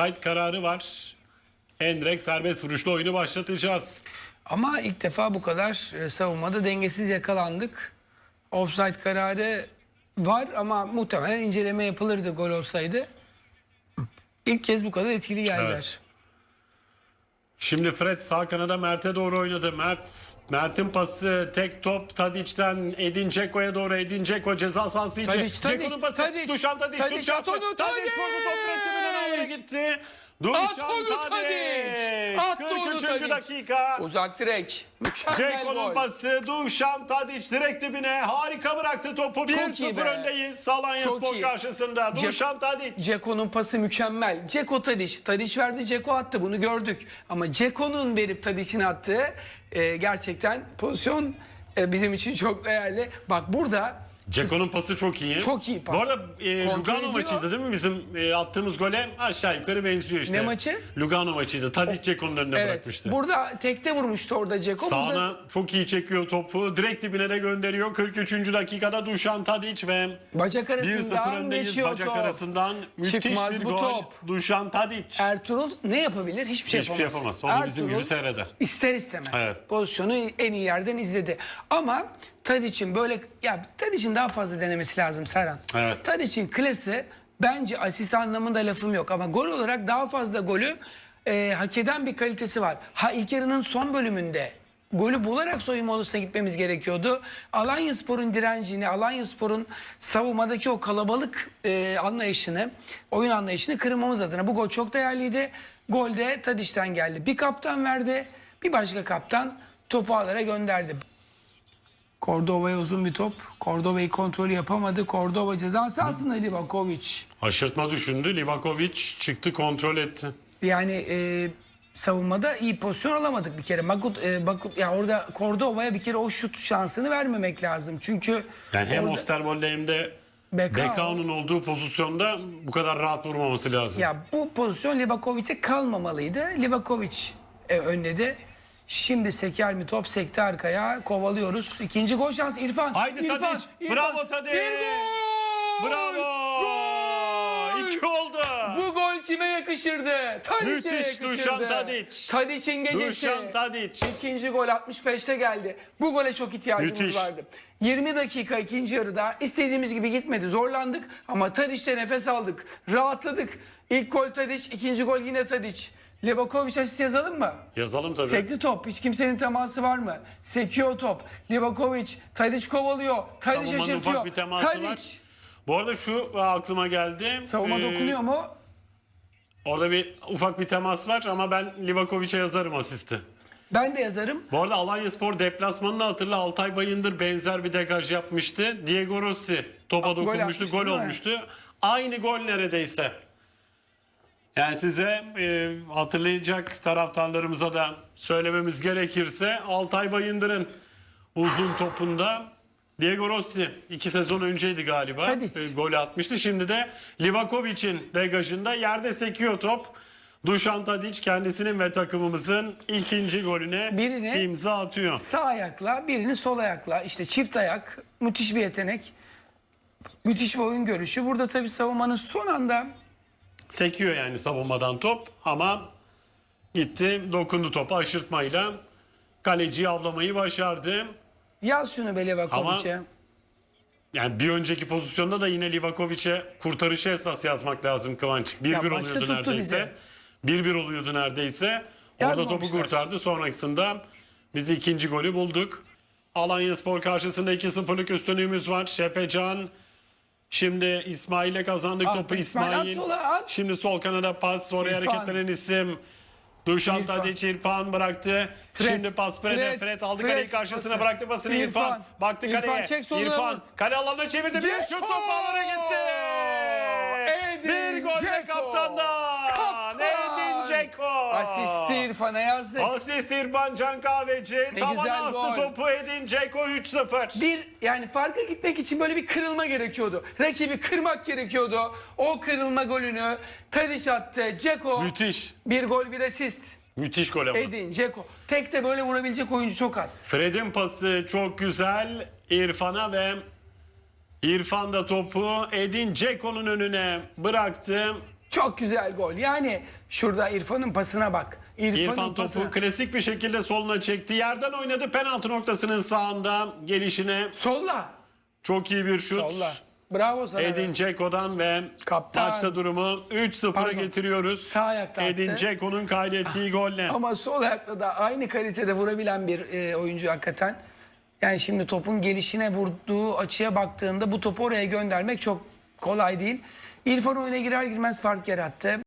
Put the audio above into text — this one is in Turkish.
offside kararı var. Enrek serbest vuruşlu oyunu başlatacağız. Ama ilk defa bu kadar e, savunmada dengesiz yakalandık. Offside kararı var ama muhtemelen inceleme yapılırdı gol olsaydı. İlk kez bu kadar etkili geldiler. Evet. Şimdi Fred sağ kanada Mert'e doğru oynadı. Mert Mert'in pası tek top Tadic'ten Edin Dzeko'ya doğru Edin Dzeko ceza sahası içi. Tadic, Tadic, Dzeko'nun pası Tadic, Duşan Tadic. Tadic, şut şansı. at onu, Tadic Tadic! vurdu top rakibinin ağına gitti. Duşan At onu Tadic! At onu 43. Tadic! dakika. Uzak direk. Mükemmel Ceko'nun gol. pası Duşan Tadic direkt dibine harika bıraktı topu. iyi 1-0 be. öndeyiz. Salanya Çok Spor iyi. karşısında. Cek- Duşan Tadic. Ceko'nun pası mükemmel. Ceko Tadic. Tadic verdi Ceko attı bunu gördük. Ama Ceko'nun verip Tadic'in attığı e, gerçekten pozisyon e, bizim için çok değerli. Bak burada Ceko'nun pası çok iyi. Çok iyi pas. Bu arada e, Kontrol Lugano ediyor. maçıydı değil mi? Bizim e, attığımız gole aşağı yukarı benziyor işte. Ne maçı? Lugano maçıydı. Tadic Ceko'nun önüne evet bırakmıştı. burada tekte vurmuştu orada Ceko. Burada Sağına çok iyi çekiyor topu. Direkt dibine de gönderiyor. 43. dakikada Dušan Tadic ve bacak 1-0 arasından geçiyor Bacak top. arasından müthiş Çıkmaz bir bu gol. top. Dušan Tadic. Ertuğrul ne yapabilir? Hiçbir şey Hiçbir şey yapamaz. yapamaz. Onu bizim Ertuğrul gibi seyreder. İster istemez. Evet. Pozisyonu en iyi yerden izledi. Ama Tadic'in böyle ya Tadic'in daha fazla denemesi lazım Serhan. Evet. Tadic'in klası bence asist anlamında lafım yok ama gol olarak daha fazla golü e, hak eden bir kalitesi var. Ha ilk yarının son bölümünde golü bularak soyunma odasına gitmemiz gerekiyordu. Alanyaspor'un direncini, Alanyaspor'un savunmadaki o kalabalık e, anlayışını, oyun anlayışını kırmamız adına bu gol çok değerliydi. Gol de Tadic'ten geldi. Bir kaptan verdi, bir başka kaptan topu ağlara gönderdi. Cordova'ya uzun bir top. Cordova'yı kontrol yapamadı. Cordova ceza sahasında Livakovic. Aşırtma düşündü. Livakovic çıktı kontrol etti. Yani e, savunmada iyi pozisyon alamadık bir kere. Bakut, e, Bakut ya orada Cordova'ya bir kere o şut şansını vermemek lazım. Çünkü Yani hem orada- Osterwolde hem de Bekao- Bekao'nun olduğu pozisyonda bu kadar rahat vurmaması lazım. ya bu pozisyon Livakovic'e kalmamalıydı. Livakovic e, önledi. Şimdi seker mi top sekti arkaya kovalıyoruz. İkinci gol şansı İrfan. Haydi İrfan, Tadic. İrfan. Bravo Tadic. Bir gol! Bravo! Gol! İki oldu. Bu gol kime yakışırdı? Tadic'e Müthiş yakışırdı. Dušan Tadic. Tadic'in gecesi. Dušan Tadic. İkinci gol 65'te geldi. Bu gole çok ihtiyacımız Müthiş. vardı. 20 dakika ikinci yarıda istediğimiz gibi gitmedi. Zorlandık ama Tadic'te nefes aldık. Rahatladık. İlk gol Tadic, ikinci gol yine Tadic. Levakovic asist yazalım mı? Yazalım tabii. Sekti top. Hiç kimsenin teması var mı? Sekiyor top. Livakovic. Tadic kovalıyor. Tadic Savunmanın şaşırtıyor. ufak bir teması Tadic. var. Bu arada şu aklıma geldi. Savunma Ee, dokunuyor mu? Orada bir ufak bir temas var ama ben Livakovic'e yazarım asisti. Ben de yazarım. Bu arada Alanya Spor deplasmanını hatırla Altay Bayındır benzer bir degaj yapmıştı. Diego Rossi topa Gol dokunmuştu, atmıştı gol değil mi? olmuştu. Aynı gol neredeyse. Yani size e, hatırlayacak taraftarlarımıza da söylememiz gerekirse Altay Bayındır'ın uzun topunda Diego Rossi iki sezon önceydi galiba. Tadic. E, golü atmıştı. Şimdi de Livakovic'in degajında yerde sekiyor top. Dušan Tadic kendisinin ve takımımızın ikinci golüne Birini- imza atıyor. Sağ ayakla birini sol ayakla işte çift ayak müthiş bir yetenek. Müthiş bir oyun görüşü. Burada tabii savunmanın son anda Sekiyor yani savunmadan top ama gitti dokundu topa aşırtmayla kaleciyi avlamayı başardı. yaz şunu be Levakovic'e. Ama- Yani bir önceki pozisyonda da yine Livakovic'e kurtarışı esas yazmak lazım Kıvanç. 1-1 Ya başta oluyordu neredeyse. bizi. 1-1 oluyordu neredeyse. Orada topu kurtardı. Sonrasında biz ikinci golü bulduk. Alanya Spor karşısında 2-0'lık üstünlüğümüz var. Şepecan şimdi İsmail'e kazandık Ah, topu İsmail, İsmail. at sola, at. Şimdi sol kanada pas. Oraya İrfan. hareketlenen isim. Duşan İrfan. İrfan bıraktı. Fred, Şimdi pas Fred'e. Fred, Fred, aldı Fred kaleyi karşısına pası. bıraktı pasını İrfan. İrfan. Baktı İrfan, kaleye. çek soluna İrfan kale alanına çevirdi. Bir şut top ağlara gitti. Edin bir gol de Dzeko! kaptandan. Asisti İrfan'a yazdık. Asist İrfan Can Kahveci. Tavana güzel astı gol. topu Edin Dzeko 3-0. Bir yani farka gitmek için böyle bir kırılma gerekiyordu. Rakibi kırmak gerekiyordu. O kırılma golünü Tadic attı. Ceko Müthiş. bir gol bir asist. Müthiş gol ama. Edin Ceko. Tek de böyle vurabilecek oyuncu çok az. Fred'in pası çok güzel İrfan'a ve İrfan da topu Edin Dzeko'nun önüne bıraktı. Çok güzel gol. Yani şurada İrfan'ın pasına bak. İrfan pasına. topu klasik bir şekilde soluna çekti. Yerden oynadı penaltı noktasının sağında gelişine. Solla. Çok iyi bir şut. Solla. Bravo sana. Edin Dzeko'dan ve Kaptan. maçta durumu 3-0'a Pardon. getiriyoruz. Sağ ayakla attı. Edin Dzeko'nun kaydettiği golle. Ama sol ayakla da aynı kalitede vurabilen bir e, oyuncu hakikaten. Yani şimdi topun gelişine vurduğu açıya baktığında bu topu oraya göndermek çok kolay değil. İrfan oyuna girer girmez fark yarattı.